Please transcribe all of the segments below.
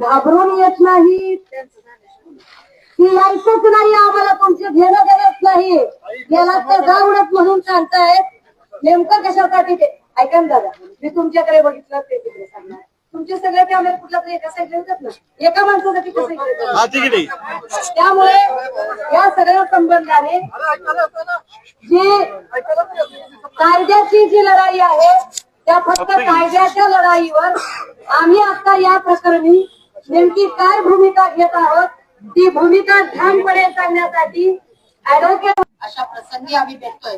घाबरून येत नाही. ती यायचंच नाही आम्हाला तुमचे घेणं देणंच नाही. याला तर जाऊनच म्हणून सांगतायत. नेमकं कशासाठी ते? ऐका ना दादा मी तुमच्याकडे बघितलं ते तिकडे सांगणार. तुमचे सगळे कॅमेरे कुठला तरी एका साईडला येतात ना. एका माणसासाठी कसं आहे त्यामुळे या सगळ्या संबंधाने जी कायद्याची जी लढाई आहे त्या फक्त कायद्याच्या लढाईवर आम्ही आता या प्रकरणी नेमकी काय भूमिका घेत आहोत? ती भूमिका ठामपणे सांगण्यासाठी ऍडव्होकेट अशा प्रसंगी आम्ही भेटतोय.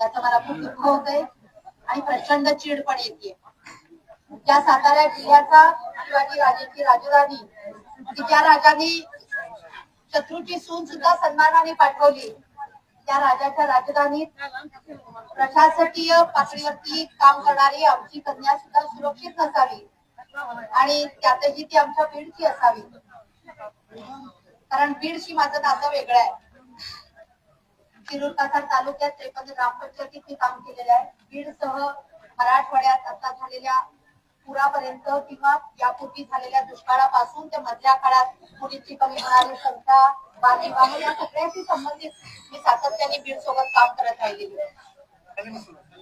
त्याचं मला खूप दुःख होतंय आणि प्रचंड चीड पण येते त्या सातारा जिल्ह्याचा शिवाजी राजेची राजधानी की ज्या राजाने शत्रूची सून सुद्धा सन्मानाने पाठवली. त्या राजाच्या राजधानीत प्रशासकीय पातळीवरती काम करणारी आमची कन्या सुद्धा सुरक्षित नसावी. आणि त्यातही ती आमच्या बीडची असावी. कारण बीडशी माझं नातं वेगळं आहे. शिरूर कासार तालुक्यात त्रेपन्न ग्रामपंचायतीत मी काम केलेलं आहे. बीड सह मराठवाड्यात आता झालेल्या पुरापर्यंत किंवा यापूर्वी झालेल्या दुष्काळापासून ते मधल्या काळात मुलींची कमी होणारी संख्या बालविवाह या सगळ्याशी संबंधित मी सातत्याने बीड सोबत काम करत राहिलेली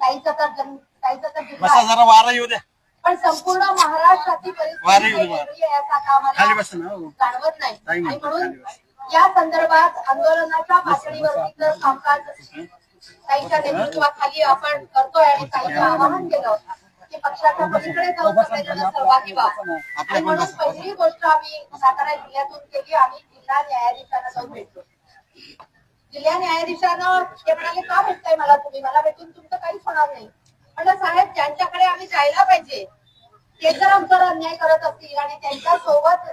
काहीच आता काहीच आता वारा येऊ द्या. पण संपूर्ण महाराष्ट्राची वारे परिस्थिती येऊ दे, वारे. वेगळी आहे. असं आता आम्हाला हो. जाणवत नाही. आणि म्हणून. या संदर्भात आंदोलनाच्या पातळीवरती जर कामकाज ताईच्या नेतृत्वाखाली आपण करतोय आणि ताईचं आवाहन केलं की पक्षाच्या पलीकडे जाऊन सगळेजण सहभागी व्हा. आणि म्हणून पहिली गोष्ट आम्ही सातारा जिल्ह्यातून केली आम्ही जिल्हा न्यायाधीशांना जाऊन भेटलो. जिल्हा न्यायाधीशानं ते म्हणाले का भेटताय मला तुम्ही? मला भेटून तुमचं काहीच होणार नाही. म्हणलं साहेब ज्यांच्याकडे आम्ही जायला पाहिजे ते जर आमचा अन्याय करत असतील आणि त्यांच्यासोबत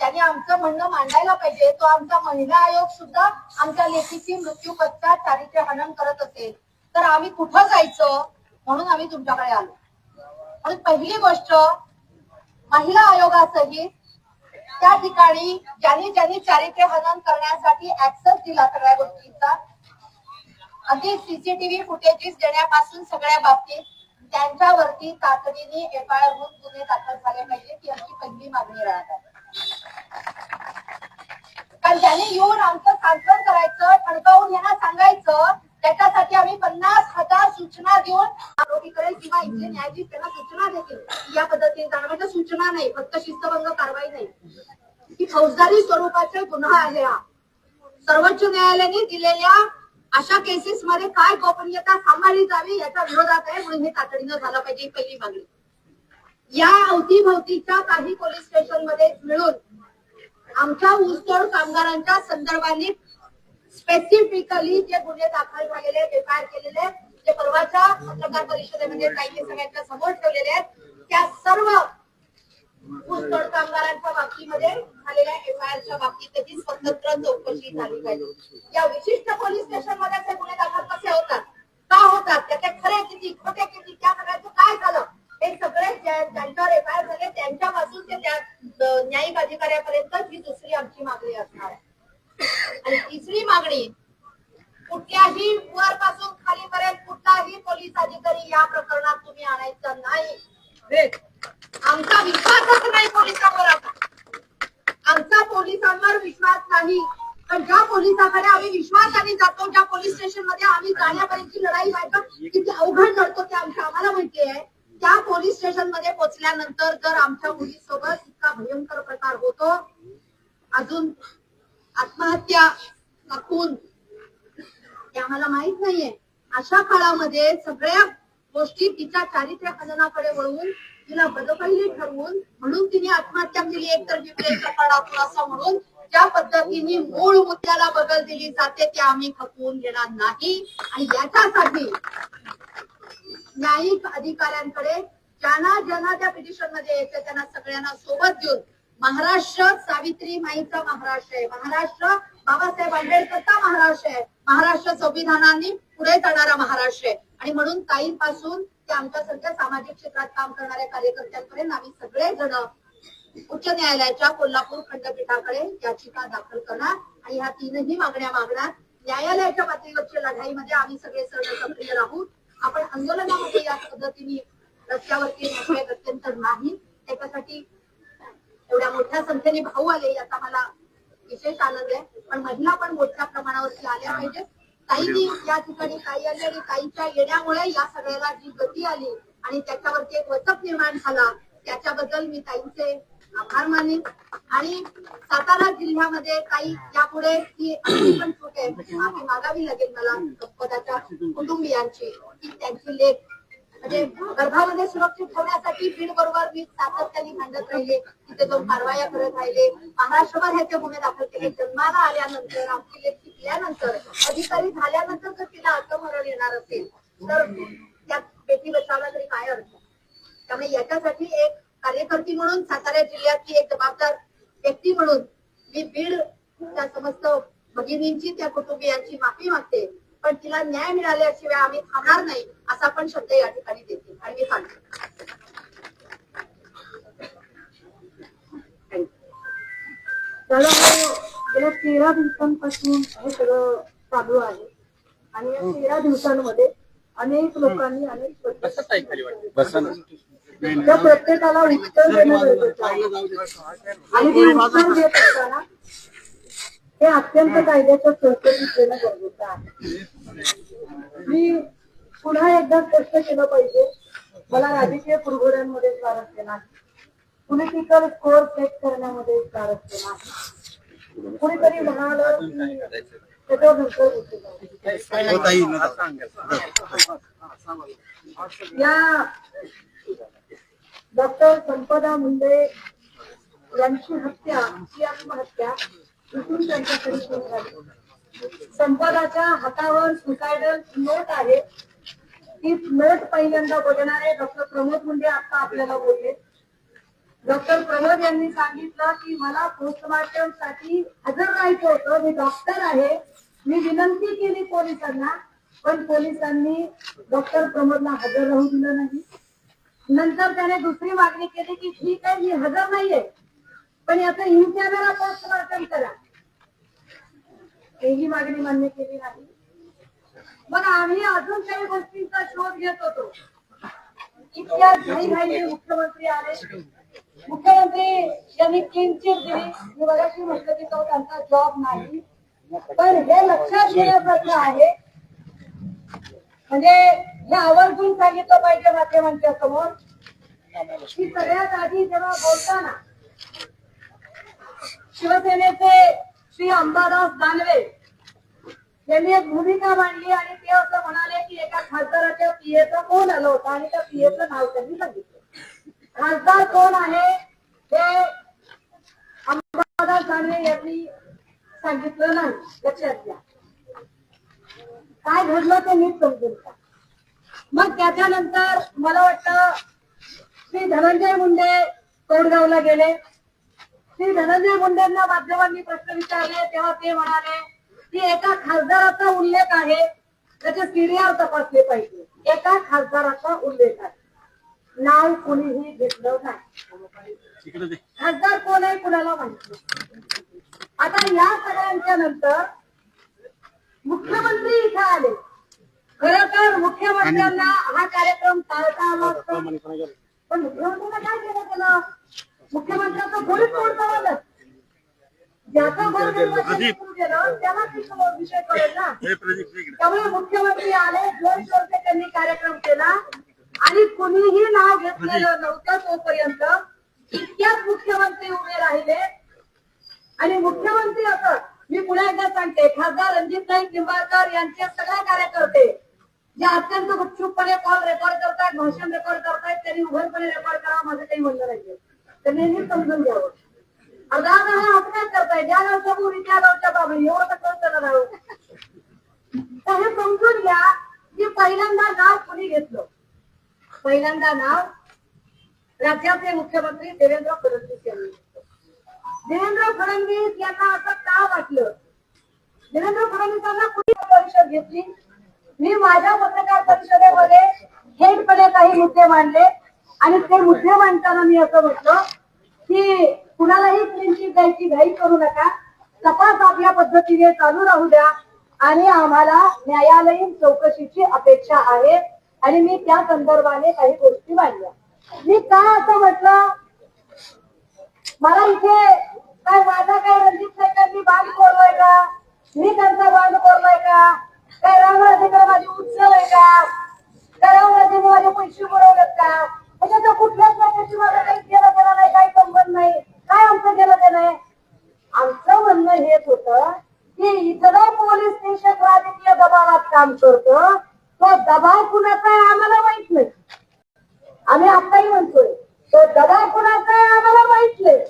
त्यांनी आमचं म्हणणं मांडायला पाहिजे. तो आमचा महिला आयोग सुद्धा आमच्या लेखीची मृत्यू पश्चात चारित्र्य हनन करत असेल. तर आम्ही कुठं जायचं म्हणून आम्ही तुमच्याकडे आलो. म्हणून पहिली गोष्ट महिला आयोगासहित त्या ठिकाणी ज्यांनी ज्यांनी चारित्र्य हनन करण्यासाठी ऍक्सेस दिला सगळ्या गोष्टींचा अगदी सीसीटीव्ही फुटेजेस देण्यापासून सगळ्या बाबतीत त्यांच्यावरती तातडीने एफ आय आर होऊन गुन्हे दाखल झाले पाहिजे ती आमची पहिली मागणी राहत आहे. कारण त्यांनी येऊन आमचं सांत्वन करायचं ठणकावून यांना सांगायचं त्याच्यासाठी आम्ही पन्नास हजार सूचना देऊन आरोपीकडे किंवा इथले न्यायाधीश त्यांना सूचना देतील. या पद्धतीने जाणं म्हणजे सूचना नाही फक्त शिस्तभंग कारवाई नाही. ही फौजदारी स्वरूपाचा गुन्हा आहे हा. सर्वोच्च न्यायालयाने दिलेल्या अशा केसेस मध्ये काय गोपनीयता सांभाळली जावी याच्या विरोधात आहे म्हणून हे तातडीनं झालं पाहिजे ही पहिली मागणी. या अवतीभवतीच्या काही पोलीस स्टेशनमध्ये मिळून आमच्या ऊसतोड कामगारांच्या संदर्भाने स्पेसिफिकली जे गुन्हे दाखल झालेले आहेत केलेले आहेत, जे परवाच्या पत्रकार परिषदेमध्ये काही सगळ्यांच्या समोर ठेवलेले आहेत त्या सर्व ऊसतोड कामगारांच्या बाबतीमध्ये झालेल्या एफआयआरच्या आय बाबतीतही स्वतंत्र चौकशी झाली पाहिजे. या विशिष्ट पोलीस स्टेशनमध्ये ते गुन्हे दाखल कसे होतात? का होतात? त्याचे खरे किती खोटे किती त्या सगळ्याचं काय झालं? हे सगळे ज्यांच्यावर एफ आय झाले त्यांच्यापासून ते त्या न्यायिक अधिकाऱ्यापर्यंत ही दुसरी आमची मागणी असणार आहे. आणि तिसरी मागणी कुठल्याही वरपासून खालीपर्यंत कुठलाही पोलीस अधिकारी या प्रकरणात तुम्ही आणायचा नाही आमचा विश्वासच नाही पोलिसांवर आता आमचा पोलिसांवर विश्वास नाही. पण ज्या पोलिसांकडे आम्ही विश्वासाने जातो ज्या पोलीस स्टेशनमध्ये आम्ही जाण्यापर्यंतची लढाई जायचं किती अवघड लढतो ते आमच्या आम्हाला माहिती आहे. त्या पोलीस स्टेशनमध्ये पोहोचल्यानंतर जर आमच्या मुलीसोबत इतका भयंकर प्रकार होतो अजून आत्महत्या खून हे आम्हाला माहीत नाहीये. अशा काळामध्ये सगळ्या गोष्टी तिच्या चारित्र्य हननाकडे वळवून तिला बदपहिली ठरवून म्हणून तिने आत्महत्या केली. एकतर विपरीत प्रकरणातून असं म्हणून ज्या पद्धतीने मूळ मुद्द्याला बदल दिली जाते ते आम्ही खपवून घेणार नाही. आणि याच्यासाठी न्यायिक अधिकाऱ्यांकडे ज्यांना ज्यांना त्या पिटिशनमध्ये येते त्यांना सगळ्यांना सोबत घेऊन महाराष्ट्र सावित्री माईचा महाराष्ट्र आहे. महाराष्ट्र बाबासाहेब आंबेडकरचा महाराष्ट्र आहे. महाराष्ट्र संविधानाने पुढे जाणारा महाराष्ट्र आहे. आणि म्हणून ताईंपासून ते आमच्यासारख्या सामाजिक क्षेत्रात काम करणाऱ्या कार्यकर्त्यांपर्यंत आम्ही सगळेजण उच्च न्यायालयाच्या कोल्हापूर खंडपीठाकडे याचिका दाखल करणार आणि ह्या तीनही मागण्या मागणार. न्यायालयाच्या पातळीवरच्या लढाईमध्ये आम्ही सगळे सर्व सक्रिय राहू. आपण आंदोलनामध्ये या पद्धतीने रस्त्यावरती मोकळे अत्यंत नाही. त्याच्यासाठी एवढ्या मोठ्या संख्येने भाऊ आले याचा मला विशेष आनंद आहे. पण महिला पण मोठ्या प्रमाणावरती आल्या पाहिजेत काहींनी या ठिकाणी काही आली आणि ताईंच्या येण्यामुळे या सगळ्याला जी गती आली आणि त्याच्यावरती एक वचक निर्माण झाला त्याच्याबद्दल मी ताईंचे आभार मानेन आणि सातारा जिल्ह्यामध्ये काही यापुढे ही पण चूक आहे. माफी मागावी लागेल मला पदाच्या कुटुंबियांची. की त्यांची लेख म्हणजे गर्भामध्ये सुरक्षित ठेवण्यासाठी बीड बरोबर मी सातत्याने मांडत राहिले. तिथे दोन कारवाया करत राहिले. महाराष्ट्रभर ह्याचे गुन्हे दाखल केले. जन्माला आल्यानंतर आमची लेख शिकल्यानंतर अधिकारी झाल्यानंतर जर तिला आत्ममरण येणार असेल तर त्या बेटी बचावला तरी काय अर्थ? त्यामुळे याच्यासाठी एक कार्यकर्ती म्हणून सातारा जिल्ह्यातली एक जबाबदार व्यक्ती म्हणून मी बीड त्या समस्त भगिनींची त्या कुटुंबियांची माफी मागते. पण तिला न्याय मिळाल्याशिवाय आम्ही थांबणार नाही असा पण शब्द या ठिकाणी देते. आणि मी सांगते. गेल्या तेरा दिवसांपासून हे सगळं चालू आहे. आणि या तेरा दिवसांमध्ये अनेक लोकांनी अनेक त्या प्रत्येकाला उत्तर देणं गरजेचं आहे. आणि ते उत्तर देत असताना हे अत्यंत कायद्याच्या चौकटीत देणं गरजेचं आहे. मी पुन्हा एकदा स्पष्ट केलं पाहिजे. मला राजकीय पुरवड्यांमध्ये स्वारस्य नाही. पॉलिटिकल स्कोर सेट करण्यामध्ये स्वारस्य नाही. कुणीतरी म्हणालं की या डॉक्टर संपदा मुंडे यांची हत्या ही आत्महत्या इथून त्यांच्याकडे सुरू झाली. संपदाच्या हातावर सुसायडल नोट आहे. ती नोट पहिल्यांदा बघणारे डॉक्टर प्रमोद मुंडे आता आपल्याला बोलले. डॉक्टर प्रमोद यांनी सांगितलं की मला पोस्टमार्टमसाठी हजर राहायचं होतं. मी डॉक्टर आहे. मी विनंती केली पोलिसांना पण पोलिसांनी डॉक्टर प्रमोदला हजर राहू दिलं नाही. नंतर त्याने दुसरी मागणी केली की ठीक आहे मी हजर नाहीये. पण याचं इन कॅमेरा पोस्टमार्टम करा. ही मागणी मान्य केली नाही. मग आम्ही अजून काही गोष्टींचा शोध घेत होतो. इतक्या घाई घाईने मुख्यमंत्री आले. मुख्यमंत्री यांनी किंचित दिली. मी बघाशी म्हटलं की तो त्यांचा जॉब नाही. पण हे लक्षात घेण्यासारखं आहे. म्हणजे हे आवर्जून सांगितलं पाहिजे माध्यमांच्या समोर की सगळ्यात आधी जेव्हा बोलताना शिवसेनेचे श्री अंबादास दानवे यांनी एक भूमिका मांडली आणि ते असं म्हणाले की एका खासदाराच्या पीएचा फोन आला होता आणि त्या पीएचं नाव त्यांनी सांगितलं. खासदार कोण आहे? हे अंबादास दानवे यांनी सांगितलं नाही. लक्षात घ्या. काय घडलं ते नीट समजून घ्या. मग त्याच्यानंतर मला वाटतं श्री धनंजय मुंडे कोडगावला गेले. श्री धनंजय मुंडेंना माध्यमांनी प्रश्न विचारले. तेव्हा ते म्हणाले की एका खासदाराचा उल्लेख आहे. त्याचे सिरियल तपासले पाहिजे. एका खासदाराचा उल्लेख आहे. नाव कोणीही घेतलं नाही. खासदार कोण आहे कुणाला माहिती. आता या सगळ्यांच्या नंतर मुख्यमंत्री इथे आले. खर तर मुख्यमंत्र्यांना हा कार्यक्रम टाळता आला असता. पण मुख्यमंत्र्यांना काय केलं त्याला? मुख्यमंत्र्यांचं थोडीच तोड चालवलं ज्याचा सुरू केलं त्याला ती विषय कळेल ना. त्यामुळे मुख्यमंत्री आले दोन वर्ष त्यांनी कार्यक्रम केला. आणि कुणीही नाव घेतलेलं नव्हतं तोपर्यंत. इतक्याच मुख्यमंत्री उभे राहिले. आणि मुख्यमंत्री असं मी पुन्हा एकदा सांगते खासदार रणजित नाईक निंबाळकर यांचे सगळे कार्यकर्ते जे अत्यंत उत्सुकपणे कॉल रेकॉर्ड करतात भाषण रेकॉर्ड करतायत त्यांनी उघडपणे रेकॉर्ड करावं माझं काही म्हणणं नाही त्यांनी हे समजून घ्यावं. अर्धा जण अपघात करताय ज्या गावच्या मुली त्या गावच्या बाबी एवढं तर कळतं राव. तर हे समजून घ्या की पहिल्यांदा नाव कुणी घेतलं? पहिल्यांदा नाव राज्याचे मुख्यमंत्री देवेंद्र फडणवीस यांनी. देवेंद्र फडणवीस यांना असं का वाटलं? देवेंद्र फडणवीसांना कुठली परिषद घेतली? मी माझ्या पत्रकार परिषदेमध्ये थेटपणे काही मुद्दे मांडले आणि ते मुद्दे मांडताना मी असं म्हटलं की कुणालाही क्लीनची द्यायची घाई करू नका. तपास आपल्या पद्धतीने चालू राहू द्या आणि आम्हाला न्यायालयीन चौकशीची अपेक्षा आहे आणि मी त्या संदर्भाने काही गोष्टी मांडल्या. मी का असं म्हटलं? मला इथे काय माझा काय रणजित मी बांध कोरलाय का? मी त्यांचा बांध कोरलाय का? काय रामराजेकडे माझी उत्सव आहे का? काय रामराजेने माझे पैसे बुडवलेत का? म्हणजे तर कुठल्याच प्रकारची माझा काही केलं देणं नाही काही संबंध नाही. काय आमचं केलं ते नाही आमचं म्हणणं हेच होतं की इथलं पोलीस स्टेशन राजकीय दबावात काम करतं. तो दबाव कुणाचा आहे आम्हाला माहीत नाही. आम्ही आताही म्हणतोय तो दबाव कुणाचा आहे आम्हाला माहीत नाही.